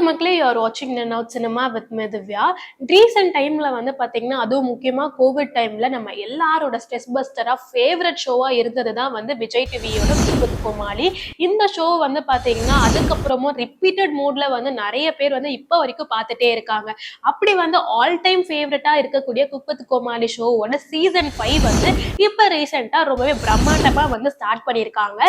வணக்கம் மக்களே யூஆர் வாட்சிங் நன் அவுட் சினிமா வித் மெதுவியா ரீசெண்ட் டைமில் வந்து பார்த்தீங்கன்னா அதுவும் முக்கியமாக கோவிட் டைமில் நம்ம எல்லாரோட ஸ்ட்ரெஸ் பஸ்டராக ஃபேவரட் ஷோவாக இருந்தது தான் வந்து விஜய் டிவியோட குப்பத் கோமாளி. இந்த ஷோ வந்து பார்த்தீங்கன்னா அதுக்கப்புறமும் ரிப்பீட்டட் மோடில் வந்து நிறைய பேர் வந்து இப்போ வரைக்கும் பார்த்துட்டே இருக்காங்க. அப்படி வந்து ஆல் டைம் ஃபேவரட்டாக இருக்கக்கூடிய குப்பத் கோமாளி ஷோவோட சீசன் ஃபைவ் வந்து இப்போ ரீசெண்டாக ரொம்பவே பிரம்மாண்டமாக வந்து ஸ்டார்ட் பண்ணியிருக்காங்க.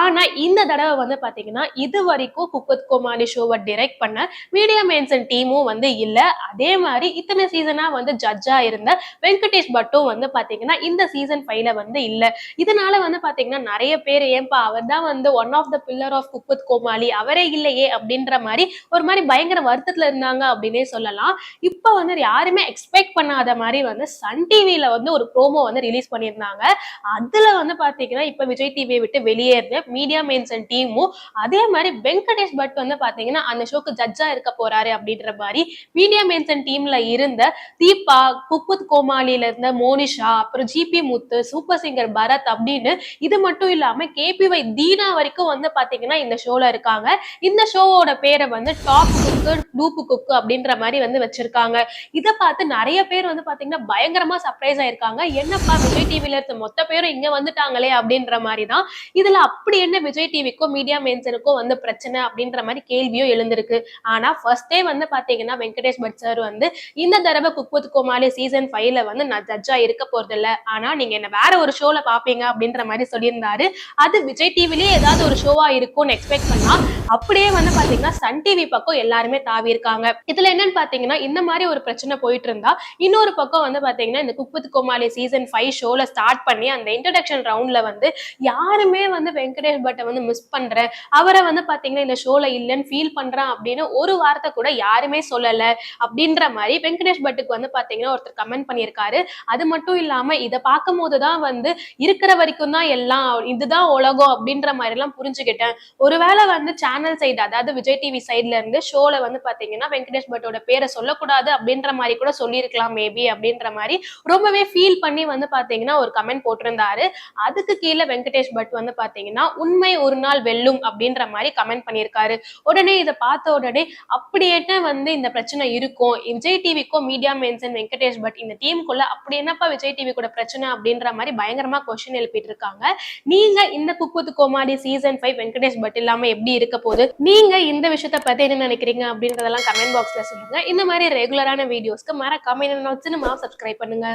ஆனால் இந்த தடவை வந்து பார்த்தீங்கன்னா இது வரைக்கும் குப்பத் கோமாளி ஷோவை டிரெக்ட் பண்ண மீடியா மேன்சன் டீமும் வந்து இல்ல. அதே மாதிரி இத்தனை சீசனா வந்து ஜட்ஜா இருந்த வெங்கடேஷ் பட்டும் வந்து பாத்தீங்கன்னா இந்த சீசன் ஃபைவ்ல வந்து இல்ல. இதனால வந்து பாத்தீங்கன்னா நிறைய பேர் ஏன்பா அவர் தான் வந்து one of the pillar of cook with Komali அவரே இல்லையே அப்படின்ற மாதிரி ஒரு மாதிரி பயங்கர வருத்தத்துல இருந்தாங்க அப்படின்னே சொல்லலாம். இப்போ வந்து யாருமே எக்ஸ்பெக்ட் பண்ணாத மாதிரி வந்து சன் டிவியில வந்து ஒரு ப்ரோமோ வந்து ரிலீஸ் பண்ணியிருந்தாங்க. அதுல வந்து பாத்தீங்கன்னா இப்ப விஜய் டிவியை விட்டு வெளியேறின மீடியா மெயின்சன் டீமும் அதே மாதிரி வெங்கடேஷ் பட் வந்து பாத்தீங்கன்னா அந்த ஷோக்கு ஜட்ஜ் இருக்க போறாரு அப்படின்ற மாதிரி மீடியா மென்சன் டீம்ல இருந்த தீபா குப்புத் கோமாளியில இருந்த மோனிஷா அப்புறம் GP Muthu super singer Bharath அப்படின்னு இது மட்டும் இல்லாம கேபிஒய் தீனா வரைக்கும் வந்து பாத்தீங்கன்னா இந்த ஷோல இருக்காங்க. இந்த ஷோவோட பேரை வந்து டாப் குக்கு டூப்பு குக்கு அப்படின்ற மாதிரி வந்து வச்சிருக்காங்க. இதை பார்த்து நிறைய பேர் வந்து பாத்தீங்கன்னா பயங்கரமா சர்ப்ரைஸ் ஆயிருக்காங்க. என்னப்பா விஜய் டிவில இருந்த மொத்த பேரும் இங்க வந்துட்டாங்களே அப்படின்ற மாதிரி தான். இதுல அப்படி என்ன விஜய் டிவிக்கும் மீடியா மென்சனுக்கும் வந்து பிரச்சனை அப்படின்ற மாதிரி கேள்வியும் எழுந்திருக்கு. ஆனா ஃபர்ஸ்டே வந்து பாத்தீங்கன்னா வெங்கடேஷ் பட் சார் வந்து இந்த தடவை குக்வித் கோமாளி சீசன் ஃபைவ்ல வந்து நான் ஜட்ஜா இருக்க போறது இல்ல ஆனா நீங்க என்ன வேற ஒரு ஷோல பாப்பீங்க அப்படின்ற மாதிரி சொல்லியிருந்தாரு. அது விஜய் டிவிலேயே ஏதாவது ஒரு ஷோவா இருக்கும்னு எக்ஸ்பெக்ட் பண்ணா அப்படியே வந்து பாத்தீங்கன்னா சன் டிவி பக்கம் எல்லாருமே தாவி இருக்காங்க. இதுல என்னன்னு பாத்தீங்கன்னா இந்த மாதிரி ஒரு பிரச்சனை போயிட்டு இருந்தா இன்னொரு பக்கம் வந்து பாத்தீங்கன்னா இந்த cook with Komali season five ஷோல ஸ்டார்ட் பண்ணி அந்த இன்ட்ரடக்ஷன் ரவுண்ட்ல வந்து யாருமே வந்து வெங்கடேஷ் பட்டை வந்து மிஸ் பண்றேன் அவரை வந்து பாத்தீங்கன்னா இந்த ஷோல இல்லைன்னு ஃபீல் பண்றேன் அப்படின்னு ஒரு வார்த்தை கூட யாருமே சொல்லல அப்படின்ற மாதிரி வெங்கடேஷ் பட்டுக்கு வந்து பாத்தீங்கன்னா ஒருத்தர் கமெண்ட் பண்ணியிருக்காரு. அது மட்டும் இல்லாம இதை பார்க்கும் போதுதான் வந்து இருக்கிற வரைக்கும் தான் எல்லாம் இதுதான் உலகம் அப்படின்ற மாதிரி எல்லாம் புரிஞ்சுக்கிட்டேன். ஒருவேளை வந்து சேனல் சைடு அதாவது விஜய் டிவி சைட்ல இருந்து ஷோல வந்து பாத்தீங்கன்னா வெங்கடேஷ் பட்டோட பேரை சொல்லக்கூடாது அப்படின்ற மாதிரி கூட சொல்லியிருக்கலாம் மேபி அப்படின்ற மாதிரி. ரொம்பவே ஃபீல் பண்ணி வந்து பாத்தீங்கன்னா ஒரு கமெண்ட் போட்டிருந்தாரு. அதுக்கு கீழே வெங்கடேஷ் பட் வந்து பாத்தீங்கன்னா உண்மை ஒரு நாள் வெல்லும் அப்படின்ற மாதிரி கமெண்ட் பண்ணியிருக்காரு. உடனே இதை பார்த்த உடனே அப்படியேட்ட வந்து இந்த பிரச்சனை இருக்கும். விஜய் டிவிக்கும் மீடியா மென்சன் வெங்கடேஷ் பட் இந்த டீமுக்குள்ள அப்படி என்னப்பா விஜய் டிவி கூட பிரச்சனை அப்படின்ற மாதிரி பயங்கரமா கொஸ்டின் எழுப்பிட்டு இருக்காங்க நீங்க இந்த cook with Komali season five Venkatesh Bhat இல்லாம எப்படி இருக்க போகுது? நீங்க இந்த விஷயத்த பத்தி என்ன நினைக்கிறீங்க அப்படின்றதெல்லாம் கமெண்ட் பாக்ஸ்ல சொல்லுங்க. இந்த மாதிரி ரெகுலரான வீடியோஸ்க்கு மறக்காம என்ன சினிமா சப்ஸ்கிரைப் பண்ணுங்க.